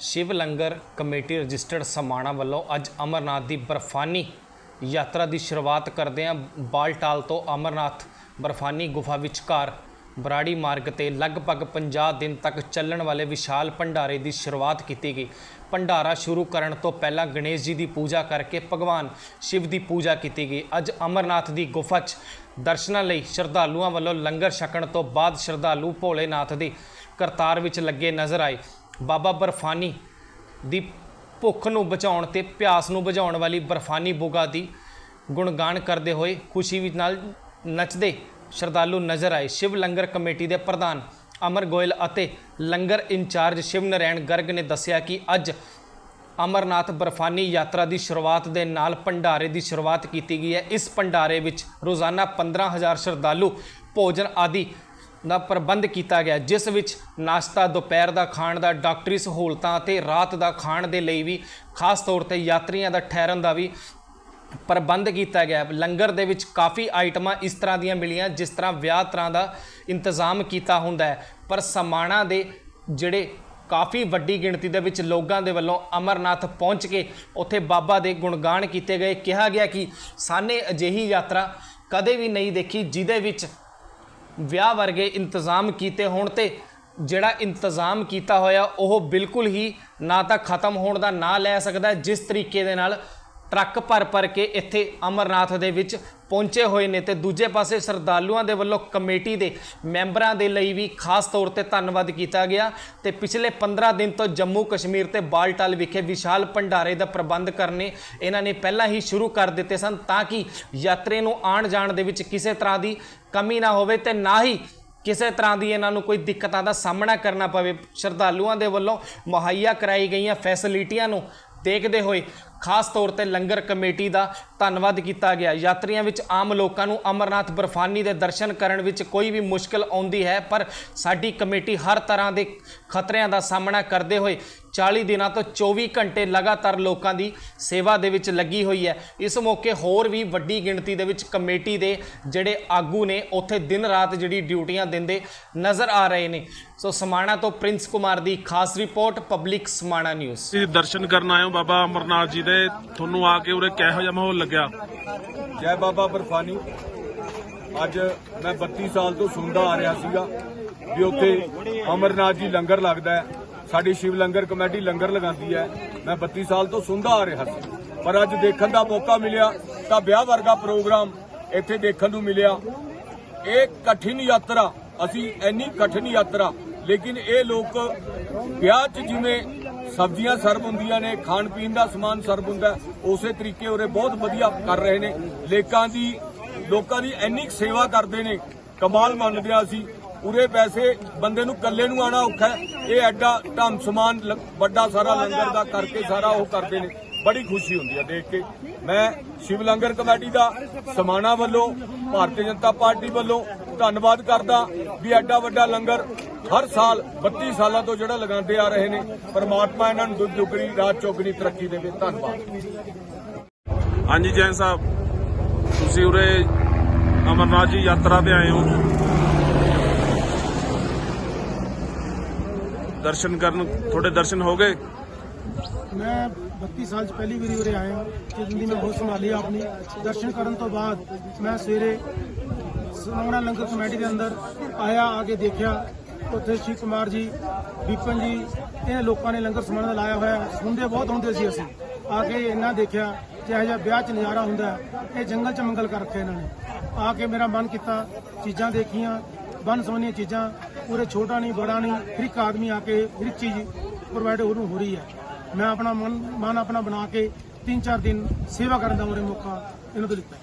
ਸ਼ਿਵ ਲੰਗਰ committee registered Samana ਵੱਲੋਂ ਅੱਜ ਅਮਰਨਾਥ ਦੀ ਬਰਫਾਨੀ ਯਾਤਰਾ ਦੀ ਸ਼ੁਰੂਆਤ ਕਰਦਿਆਂ ਬਾਲਟਾਲ ਤੋਂ ਅਮਰਨਾਥ ਬਰਫਾਨੀ ਗੁਫਾ ਵਿਚਕਾਰ ਬਰਾੜੀ ਮਾਰਗ ਤੇ ਲਗਭਗ 50 ਦਿਨ ਤੱਕ ਚੱਲਣ ਵਾਲੇ ਵਿਸ਼ਾਲ ਭੰਡਾਰੇ ਦੀ ਸ਼ੁਰੂਆਤ ਕੀਤੀ ਗਈ। ਭੰਡਾਰਾ ਸ਼ੁਰੂ ਕਰਨ ਤੋਂ ਪਹਿਲਾਂ ਗਣੇਸ਼ ਜੀ ਦੀ ਪੂਜਾ ਕਰਕੇ ਭਗਵਾਨ ਸ਼ਿਵ ਦੀ ਪੂਜਾ ਕੀਤੀ ਗਈ। ਅੱਜ ਅਮਰਨਾਥ ਦੀ ਗੁਫਾ 'ਚ ਦਰਸ਼ਨਾਂ ਲਈ ਸ਼ਰਧਾਲੂਆਂ ਵੱਲੋਂ ਲੰਗਰ ਛਕਣ ਤੋਂ ਬਾਅਦ ਸ਼ਰਧਾਲੂ ਭੋਲੇਨਾਥ ਦੀ ਕਰਤਾਰ ਵਿੱਚ ਲੱਗੇ ਨਜ਼ਰ ਆਏ। ਬਾਬਾ ਬਰਫਾਨੀ ਦੀ ਭੁੱਖ ਨੂੰ ਬਚਾਉਣ ਤੇ ਪਿਆਸ ਨੂੰ ਬੁਝਾਉਣ ਵਾਲੀ ਬਰਫਾਨੀ ਬੁਗਾ ਦੀ ਗੁਣਗਾਨ ਕਰਦੇ ਹੋਏ ਖੁਸ਼ੀ ਵਿੱਚ ਨਾਲ ਨੱਚਦੇ ਸ਼ਰਧਾਲੂ ਨਜ਼ਰ ਆਏ। ਸ਼ਿਵ ਲੰਗਰ ਕਮੇਟੀ ਦੇ ਪ੍ਰਧਾਨ ਅਮਰ ਗੋਇਲ ਅਤੇ ਲੰਗਰ ਇੰਚਾਰਜ ਸ਼ਿਵ ਨਰੈਣ ਗਰਗ ਨੇ ਦੱਸਿਆ ਕਿ ਅੱਜ ਅਮਰਨਾਥ ਬਰਫਾਨੀ ਯਾਤਰਾ ਦੀ ਸ਼ੁਰੂਆਤ ਦੇ ਨਾਲ ਭੰਡਾਰੇ ਦੀ ਸ਼ੁਰੂਆਤ ਕੀਤੀ ਗਈ ਹੈ। ਇਸ ਭੰਡਾਰੇ ਵਿੱਚ ਰੋਜ਼ਾਨਾ 15000 ਸ਼ਰਧਾਲੂ ਭੋਜਨ ਆਦਿ ਦਾ ਪ੍ਰਬੰਧ ਕੀਤਾ ਗਿਆ, ਜਿਸ ਵਿੱਚ ਨਾਸ਼ਤਾ, ਦੁਪਹਿਰ ਦਾ ਖਾਣ ਦਾ, ਡਾਕਟਰੀ ਸਹੂਲਤਾਂ ਅਤੇ ਰਾਤ ਦਾ ਖਾਣ ਦੇ ਲਈ ਵੀ, ਖਾਸ ਤੌਰ ਤੇ ਯਾਤਰੀਆਂ ਦਾ ਠਹਿਰਨ ਦਾ ਵੀ ਪ੍ਰਬੰਧ ਕੀਤਾ ਗਿਆ। ਲੰਗਰ ਦੇ ਵਿੱਚ ਕਾਫੀ ਆਈਟਮਾਂ ਇਸ ਤਰ੍ਹਾਂ ਦੀਆਂ ਮਿਲੀਆਂ, ਜਿਸ ਤਰ੍ਹਾਂ ਵਿਆਹ ਤਰ੍ਹਾਂ ਦਾ ਇੰਤਜ਼ਾਮ ਕੀਤਾ ਹੁੰਦਾ ਹੈ। ਪਰ ਸਮਾਣਾ ਦੇ ਜਿਹੜੇ ਕਾਫੀ ਵੱਡੀ ਗਿਣਤੀ ਦੇ ਵਿੱਚ ਲੋਕਾਂ ਦੇ ਵੱਲੋਂ ਅਮਰਨਾਥ ਪਹੁੰਚ ਕੇ ਉੱਥੇ ਬਾਬਾ ਦੇ ਗੁਣਗਾਨ ਕੀਤੇ ਗਏ। ਕਿਹਾ ਗਿਆ ਕਿ ਸਾਨੇ ਅਜਿਹੀ ਯਾਤਰਾ ਕਦੇ ਵੀ ਨਹੀਂ ਦੇਖੀ, ਜਿਹਦੇ ਵਿੱਚ ਵਿਆਹ ਵਰਗੇ ਇੰਤਜ਼ਾਮ ਕੀਤੇ ਹੋਣ ਤੇ ਜਿਹੜਾ ਇੰਤਜ਼ਾਮ ਕੀਤਾ ਹੋਇਆ ਉਹ ਬਿਲਕੁਲ ਹੀ ਨਾ ਤਾਂ ਖਤਮ ਹੋਣ ਦਾ ਨਾਂ ਲੈ ਸਕਦਾ ਜਿਸ ਤਰੀਕੇ ਦੇ ਨਾਲ ਟਰੱਕ ਭਰ ਭਰ ਕੇ ਇੱਥੇ ਅਮਰਨਾਥ ਦੇ ਵਿੱਚ ਪਹੁੰਚੇ ਹੋਏ ਨੇ ਤੇ ਦੂਜੇ ਪਾਸੇ ਸ਼ਰਧਾਲੂਆਂ ਦੇ ਵੱਲੋਂ ਕਮੇਟੀ ਦੇ ਮੈਂਬਰਾਂ ਦੇ ਲਈ ਵੀ ਖਾਸ ਤੌਰ ਤੇ ਧੰਨਵਾਦ ਕੀਤਾ ਗਿਆ ਤੇ ਪਿਛਲੇ 15 ਦਿਨ ਤੋਂ ਜੰਮੂ ਕਸ਼ਮੀਰ ਤੇ ਬਾਲਟਾਲ ਵਿਖੇ ਵਿਸ਼ਾਲ ਭੰਡਾਰੇ ਦਾ ਪ੍ਰਬੰਧ ਕਰਨੇ ਇਹਨਾਂ ਨੇ ਪਹਿਲਾਂ ਹੀ ਸ਼ੁਰੂ ਕਰ ਦਿੱਤੇ ਸਨ ਤਾਂ ਕਿ ਯਾਤਰੀ ਨੂੰ ਆਉਣ ਜਾਣ ਦੇ ਵਿੱਚ ਕਿਸੇ ਤਰ੍ਹਾਂ ਦੀ ਕਮੀ ਨਾ ਹੋਵੇ ਤੇ ਨਾ ਹੀ ਕਿਸੇ ਤਰ੍ਹਾਂ ਦੀ ਇਹਨਾਂ ਨੂੰ ਕੋਈ ਦਿੱਕਤਾਂ ਦਾ ਸਾਹਮਣਾ ਕਰਨਾ ਪਵੇ। ਸ਼ਰਧਾਲੂਆਂ ਦੇ ਵੱਲੋਂ ਮੁਹੱਈਆ ਕਰਾਈ ਗਈਆਂ ਫੈਸਿਲਿਟੀਆਂ ਨੂੰ ਦੇਖਦੇ ਹੋਏ ਖਾਸ ਤੌਰ ਤੇ ਲੰਗਰ ਕਮੇਟੀ ਦਾ ਧੰਨਵਾਦ ਕੀਤਾ ਗਿਆ। ਯਾਤਰੀਆਂ ਵਿੱਚ ਆਮ ਲੋਕਾਂ ਨੂੰ ਅਮਰਨਾਥ ਬਰਫਾਨੀ ਦੇ ਦਰਸ਼ਨ ਕਰਨ ਵਿੱਚ ਕੋਈ ਵੀ ਮੁਸ਼ਕਲ ਆਉਂਦੀ ਹੈ, ਪਰ ਸਾਡੀ ਕਮੇਟੀ ਹਰ ਤਰ੍ਹਾਂ ਦੇ ਖਤਰਿਆਂ ਦਾ ਸਾਹਮਣਾ ਕਰਦੇ ਹੋਏ 40 ਦਿਨਾਂ ਤੋਂ 24 ਘੰਟੇ ਲਗਾਤਾਰ ਲੋਕਾਂ ਦੀ ਸੇਵਾ ਦੇ ਵਿੱਚ ਲੱਗੀ ਹੋਈ ਹੈ। ਇਸ ਮੌਕੇ ਹੋਰ ਵੀ ਵੱਡੀ ਗਿਣਤੀ ਦੇ ਵਿੱਚ ਕਮੇਟੀ ਦੇ ਜਿਹੜੇ ਆਗੂ ਨੇ, ਉੱਥੇ ਦਿਨ ਰਾਤ ਜਿਹੜੀ ਡਿਊਟੀਆਂ ਦਿੰਦੇ ਨਜ਼ਰ ਆ ਰਹੇ ਨੇ। ਸੋ ਸਮਾਣਾ ਤੋਂ ਪ੍ਰਿੰਸ ਕੁਮਾਰ ਦੀ ਖਾਸ ਰਿਪੋਰਟ, ਪਬਲਿਕ ਸਮਾਣਾ ਨਿਊਜ਼। ਤੁਸੀਂ ਦਰਸ਼ਨ ਕਰਨ ਆਏ ਹੋ ਬਾਬਾ ਅਮਰਨਾਥ ਜੀ ਦੇ ਤੁਹਾਨੂੰ ਆ ਕੇ ਉਰੇ ਕਿਹੋ ਜਿਹਾ ਮਾਹੌਲ ਲੱਗਿਆ? ਜੈ ਬਾਬਾ ਬਰਫਾਨੀ। ਅੱਜ ਮੈਂ 32 ਸਾਲ ਤੋਂ ਸੁਣਦਾ ਆ ਰਿਹਾ ਸੀਗਾ ਵੀ ਉੱਥੇ ਅਮਰਨਾਥ ਜੀ ਲੰਗਰ ਲੱਗਦਾ ਹੈ। ਸਾਡੀ ਸ਼ਿਵ ਲੰਗਰ ਕਮੇਟੀ ਲੰਗਰ ਲਗਾਉਂਦੀ ਹੈ। ਮੈਂ 32 ਸਾਲ ਤੋਂ ਸੁਣਦਾ ਆ ਰਿਹਾ ਸੀ। ਪਰ ਅੱਜ ਦੇਖਣ ਦਾ ਮੌਕਾ ਮਿਲਿਆ ਤਾਂ ਵਿਆਹ ਵਰਗਾ ਪ੍ਰੋਗਰਾਮ ਇੱਥੇ ਦੇਖਣ ਨੂੰ ਮਿਲਿਆ। ਇਹ ਕਠਿਨ ਯਾਤਰਾ, ਅਸੀਂ ਇੰਨੀ ਕਠਿਨ ਯਾਤਰਾ, ਲੇਕਿਨ ਇਹ ਲੋਕ ਵਿਆਹ 'ਚ ਜਿਵੇਂ ਸਬਜ਼ੀਆਂ ਸਰਬ ਹੁੰਦੀਆਂ ਨੇ, ਖਾਣ ਪੀਣ ਦਾ ਸਮਾਨ ਸਰਬ ਹੁੰਦਾ ਉਸੇ ਤਰੀਕੇ ਉਰੇ ਬਹੁਤ ਵਧੀਆ ਕਰ ਰਹੇ ਨੇ। ਲੇਕਾਂ ਦੀ, ਲੋਕਾਂ ਦੀ ਇੰਨੀ ਸੇਵਾ ਕਰਦੇ ਨੇ। ਕਮਾਲ ਮੰਨਦੇ ਆ ਅਸੀਂ। ਉਰੇ ਵੈਸੇ ਬੰਦੇ ਨੂੰ ਇਕੱਲੇ ਨੂੰ ਆਣਾ ਔਖਾ ਇਹ ਐਡਾ ਢੰਮ ਸਮਾਨ ਵੱਡਾ ਸਾਰਾ ਲੰਗਰ ਦਾ ਕਰਕੇ ਸਾਰਾ ਉਹ ਕਰਦੇ ਨੇ। ਬੜੀ ਖੁਸ਼ੀ ਹੁੰਦੀ ਹੈ ਦੇਖ ਕੇ। ਮੈਂ ਸ਼ਿਵ ਲੰਗਰ ਕਮੇਟੀ ਦਾ ਸਮਾਣਾ ਵੱਲੋਂ, ਭਾਰਤੀ ਜਨਤਾ ਪਾਰਟੀ ਵੱਲੋਂ ਧੰਨਵਾਦ ਕਰਦਾ ਵੀ ਐਡਾ ਵੱਡਾ ਲੰਗਰ ਹਰ ਸਾਲ 32 ਸਾਲਾਂ ਤੋਂ ਜਿਹੜਾ ਲਗਾਉਂਦੇ ਆ ਰਹੇ ਨੇ ਪਰਮਾਤਮਾ ਇਹਨਾਂ ਨੂੰ ਦੁੱਧ ਦੁਗਣੀ ਰਾਤ ਚੌਗਣੀ ਤਰੱਕੀ ਦੇਵੇ। ਧੰਨਵਾਦ। ਹਾਂਜੀ ਜੈਨ ਸਾਹਿਬ ਤੁਸੀਂ ਉਰੇ ਅਮਰਨਾਥ ਜੀ ਯਾਤਰਾ ਤੇ ਆਏ ਹੋ। ਦਰਸ਼ਨ ਕਰਨ ਤੁਹਾਡੇ ਦਰਸ਼ਨ ਹੋ ਗਏ? ਮੈਂ 32 ਸਾਲ ਚ ਪਹਿਲੀ ਵਾਰੀ ਉਰੇ ਆਇਆ ਤੇ ਜਿੰਦੀ ਮੈਂ ਬਹੁਤ ਸੰਭਾਲੀ ਆਪਣੀ ਦਰਸ਼ਨ ਕਰਨ ਤੋਂ ਬਾਅਦ ਮੈਂ ਸਵੇਰੇ ਸਮਾਣਾ ਲੰਗਰ ਕਮੇਟੀ ਦੇ ਅੰਦਰ ਆਇਆ ਆ ਕੇ ਦੇਖਿਆ ਉੱਥੇ ਸ਼ਿਵ ਕੁਮਾਰ ਜੀ, ਵਿਪਨ ਜੀ, ਇਹਨਾਂ ਲੋਕਾਂ ਨੇ ਲੰਗਰ ਸਮਾਣਾ ਲਾਇਆ ਹੋਇਆ। ਹੈ। ਸੁਣਦੇ ਬਹੁਤ ਹੁੰਦੇ ਸੀ ਅਸੀਂ। ਆ ਕੇ ਇਹਨਾਂ ਦੇਖਿਆ ਕਿ ਇਹੋ ਜਿਹਾ ਵਿਆਹ ਚ ਨਜ਼ਾਰਾ ਹੁੰਦਾ ਇਹ ਜੰਗਲ ਚ ਮੰਗਲ ਕਰ ਰੱਖਿਆ ਇਹਨਾਂ ਨੇ। ਆ ਕੇ ਮੇਰਾ ਮਨ ਕੀਤਾ ਚੀਜ਼ਾਂ ਦੇਖੀਆਂ, ਬਨ ਸੋਹਣੀਆਂ ਚੀਜ਼ਾਂ, ਪੂਰੇ ਛੋਟਾ ਨਹੀਂ, ਬੜਾ ਨਹੀਂ ਹਰ ਇੱਕ ਆਦਮੀ ਆ ਕੇ ਹਰ ਇੱਕ ਚੀਜ਼ ਪ੍ਰੋਵਾਈਡ ਉਹਨੂੰ ਹੋ ਰਹੀ ਹੈ। ਮੈਂ ਆਪਣਾ ਮਨ ਮਨ ਆਪਣਾ ਬਣਾ ਕੇ ਤਿੰਨ ਚਾਰ ਦਿਨ ਸੇਵਾ ਕਰਨ ਦਾ ਮੇਰੇ ਮੌਕਾ ਇਹਨਾਂ ਤੋਂ ਲਿੱਤਾ